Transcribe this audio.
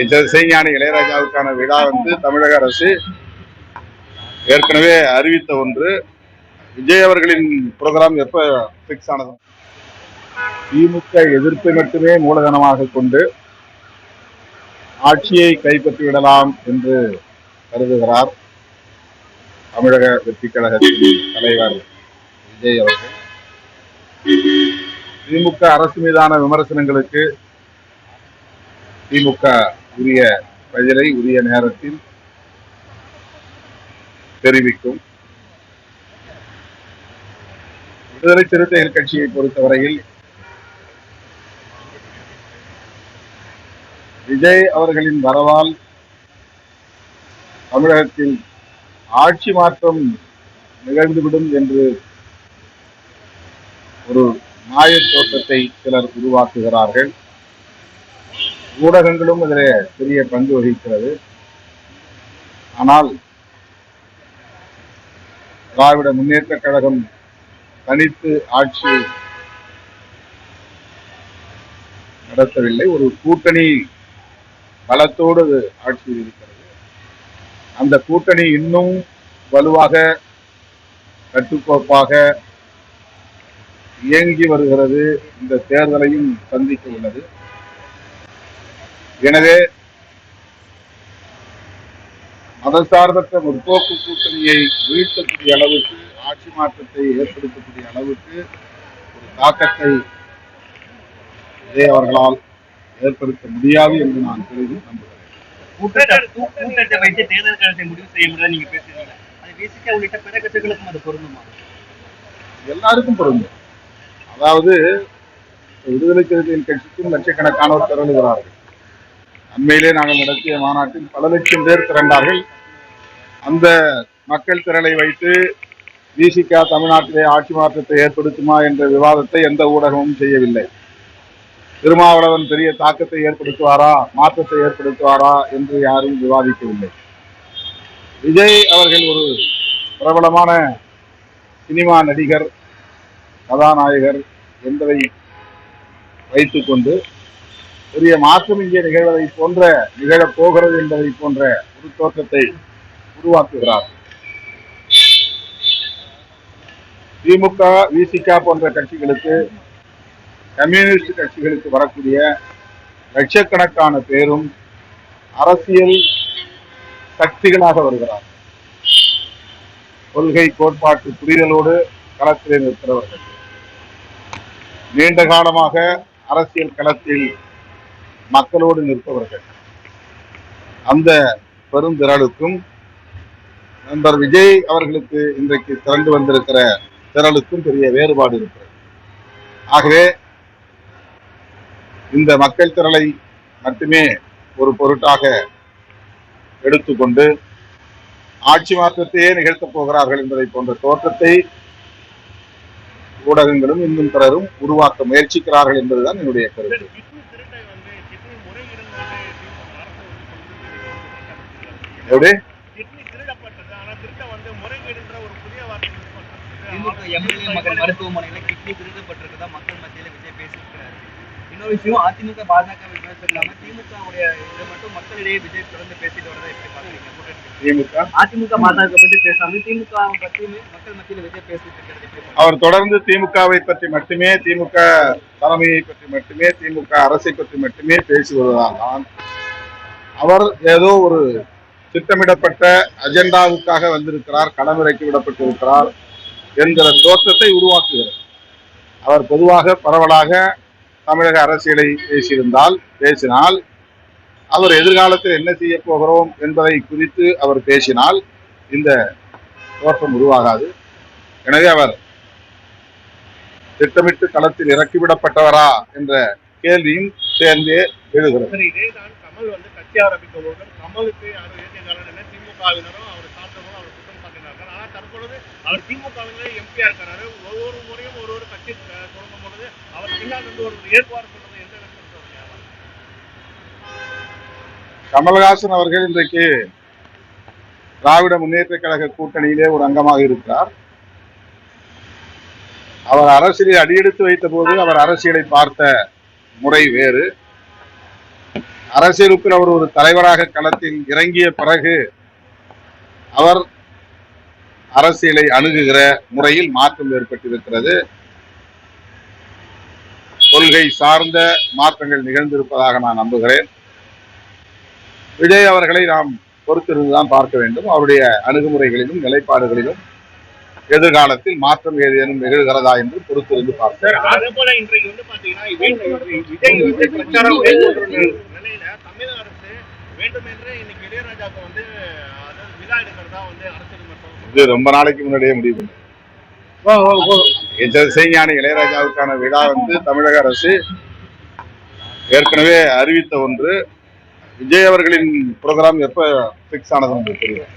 இசைஞானி இளையராஜாவுக்கான விழா வந்து தமிழக அரசு ஏற்கனவே அறிவித்த ஒன்று. விஜய் அவர்களின் ப்ரோக்ராம் எப்ப பிக்ஸ் ஆனது? திமுக எதிர்ப்பை மட்டுமே மூலதனமாக கொண்டு ஆட்சியை கைப்பற்றி விடலாம் என்று கருதுகிறார் தமிழக வெற்றி கழகத்தின் தலைவர் விஜய் அவர்கள். திமுக அரசு மீதான விமர்சனங்களுக்கு திமுக உரிய பதிலை உரிய நேரத்தில் தெரிவிக்கும். விடுதலை சிறுத்தைகள் கட்சியை பொறுத்தவரையில் விஜய் அவர்களின் வரவால் தமிழகத்தில் ஆட்சி மாற்றம் நிகழ்ந்துவிடும் என்று ஒரு மாயத் தோற்றத்தை சிலர் உருவாக்குகிறார்கள். ஊடகங்களும் இதில் பெரிய பங்கு வகிக்கிறது. ஆனால் திராவிட முன்னேற்ற கழகம் தனித்து ஆட்சி நடத்தவில்லை. ஒரு கூட்டணி பலத்தோடு ஆட்சியில் இருக்கிறது அந்த கூட்டணி இன்னும் வலுவாக கட்டுக்கோப்பாக இயங்கி வருகிறது. இந்த தேர்தலையும் சந்திக்க உள்ளது. எனவே மதசார்பற்ற முற்போக்கு கூட்டணியை வீழ்த்தக்கூடிய அளவுக்கு ஆட்சி மாற்றத்தை ஏற்படுத்தக்கூடிய அளவுக்கு ஒரு தாக்கத்தை விஜய் அவர்களால் ஏற்படுத்த முடியாது என்று நான் கருதி நம்புகிறேன். கூட்டத்தை வைத்து தேர்தல் காலத்தை முடிவு செய்ய முடியாது நீங்க பேசுறீங்க. அது பேசிக்கா உள்ளிட்ட பிற கட்சிகளுக்கும் அது பொருந்துமா? எல்லாருக்கும் பொருந்தும். அதாவது விடுதலை சிறுத்தைகள் கட்சிக்கும் லட்சக்கணக்கானோர் திரளுகிறார்கள் அண்மையிலே நாங்கள் நடத்திய மாநாட்டில் பல லட்சம் பேர் திரண்டார்கள். அந்த மக்கள் திரளை வைத்து விசிகா தமிழ்நாட்டிலே ஆட்சி மாற்றத்தை ஏற்படுத்துமா என்ற விவாதத்தை எந்த ஊடகமும் செய்யவில்லை. திருமாவளவன் பெரிய தாக்கத்தை ஏற்படுத்துவாரா மாற்றத்தை ஏற்படுத்துவாரா என்று யாரும் விவாதிக்கவில்லை. விஜய் அவர்கள் ஒரு பிரபலமான சினிமா நடிகர் கதாநாயகர் என்பதை வைத்துக்கொண்டு பெரிய மாற்றம் இங்கே நிகழ்வதை போன்ற நிகழப் போகிறது என்பதை போன்ற ஒரு தோற்றத்தை உருவாக்குகிறார். திமுக விசிக போன்ற கட்சிகளுக்கு கம்யூனிஸ்ட் கட்சிகளுக்கு வரக்கூடிய லட்சக்கணக்கான பேரும் அரசியல் சக்திகளாக வருகிறார். கொள்கை கோட்பாட்டு புரிதலோடு களத்திலே நிற்கிறவர்கள். நீண்ட காலமாக அரசியல் களத்தில் மக்களோடு நிற்பவர்கள். அந்த பெருந்திரளுக்கும் நண்பர் விஜய் அவர்களுக்கு இன்றைக்கு திரண்டு வந்திருக்கிற திரளுக்கும் பெரிய வேறுபாடு இருக்கிறது. ஆகவே இந்த மக்கள் திரளை மட்டுமே ஒரு பொருட்டாக எடுத்துக்கொண்டு ஆட்சி மாற்றத்தையே நிகழ்த்தப் போகிறார்கள் என்பதை போன்ற தோற்றத்தை ஊடகங்களும் இன்னும் பிறரும் உருவாக்க முயற்சிக்கிறார்கள் என்பதுதான் என்னுடைய கருத்து கிட்னி திருட்டை வந்து கிட்னி முறைகேடுன்னு வந்து திமுக அரசு வந்து சொல்லுது. எப்படி கிட்னி திருடப்பட்டது ஆனா திருட்ட வந்து முறைகேடுன்ற ஒரு புதிய வார்த்தை use பண்றாங்க. திமுக எம்எல்ஏ மகன் மருத்துவமனையில கிட்னி திருடப்பட்டிருக்கதா மக்கள் மத்தியில விஜய் பேசியிருக்கிறாரு. இன்னொரு விஷயம் அதிமுக பாஜக இல்லாம திமுகவுடைய இதை மட்டும் மக்களிடையே விஜய் தொடர்ந்து பேசிட்டு வரதை எப்படி பாக்குறீங்க திமுக? அதிமுக பாஜக பத்தி பேசாம திமுக பத்தியுமே மக்கள் மத்தியில விஜய் பேசிட்டு இருக்கிறது எப்படி? அவர் தொடர்ந்து திமுகவை பற்றி மட்டுமே திமுக தலைமையை பற்றி மட்டுமே திமுக அரசை பற்றி மட்டுமே பேசி வருவதால் தான் அவர் ஏதோ ஒரு திட்டமிடப்பட்ட அஜெண்டாவுக்காக வந்திருக்கிறார் களமிறக்கி விடப்பட்டிருக்கிறார் என்கிற தோற்றத்தை உருவாக்குகிறார் அவர் பொதுவாக பரவலாக தமிழக அரசியலை பேசியிருந்தால் பேசினால் அவர் எதிர்காலத்தில் என்ன செய்ய போகிறோம் என்பதை குறித்து அவர் பேசினால் இந்த தோற்றம் உருவாகாது. எனவே அவர் திட்டமிட்டு களத்தில் இறக்கிவிடப்பட்டவரா என்ற கேள்வியும் சேர்ந்தே எழுகிறது. கமல் வந்து கட்சி ஆரம்பிக்கும் போது கமலுக்கு யாரும் ஏற்றினாலும் திமுகவினரும் அவர் சார்ந்தவரும் அவர் குற்றம் சாட்டினார்கள். ஆனால் தற்பொழுது அவர் திமுகவினரே எம்பியா இருக்கிறாரு ஒவ்வொரு முறையும் ஒரு ஒரு கட்சி தொடங்கும் பொழுது அவர் பின்னால் இருந்து ஒரு ஏற்பாடு சொல்றது எந்த கமல்ஹாசன் அவர்கள் இன்றைக்கு திராவிட முன்னேற்ற கழக கூட்டணியிலே ஒரு அங்கமாக இருக்கிறார். அவர் அரசியலை அடியெடுத்து வைத்த போது அவர் அரசியலை பார்த்த முறை வேறு. அரசியலுக்குள் அவர் ஒரு தலைவராக களத்தில் இறங்கிய பிறகு அவர் அரசியலை அணுகுகிற முறையில் மாற்றம் ஏற்பட்டிருக்கிறது. கொள்கை சார்ந்த மாற்றங்கள் நிகழ்ந்திருப்பதாக நான் நம்புகிறேன். விஜய் அவர்களை நாம் பொறுத்திருந்துதான் பார்க்க வேண்டும். அவருடைய அணுகுமுறைகளிலும் நிலைப்பாடுகளிலும் எதிர்காலத்தில் மாற்றம் ஏதேனும் நிகழ்கிறதா என்று பொறுத்திருந்து இது ரொம்ப நாளைக்கு முன்னாடியே முடிவு இசைஞானி இளையராஜாவுக்கான விழா வந்து தமிழக அரசு ஏற்கனவே அறிவித்த ஒன்று விஜய் அவர்களின் ப்ரோக்ராம் எப்ப பிக்ஸ் ஆனது உங்களுக்கு தெரியும்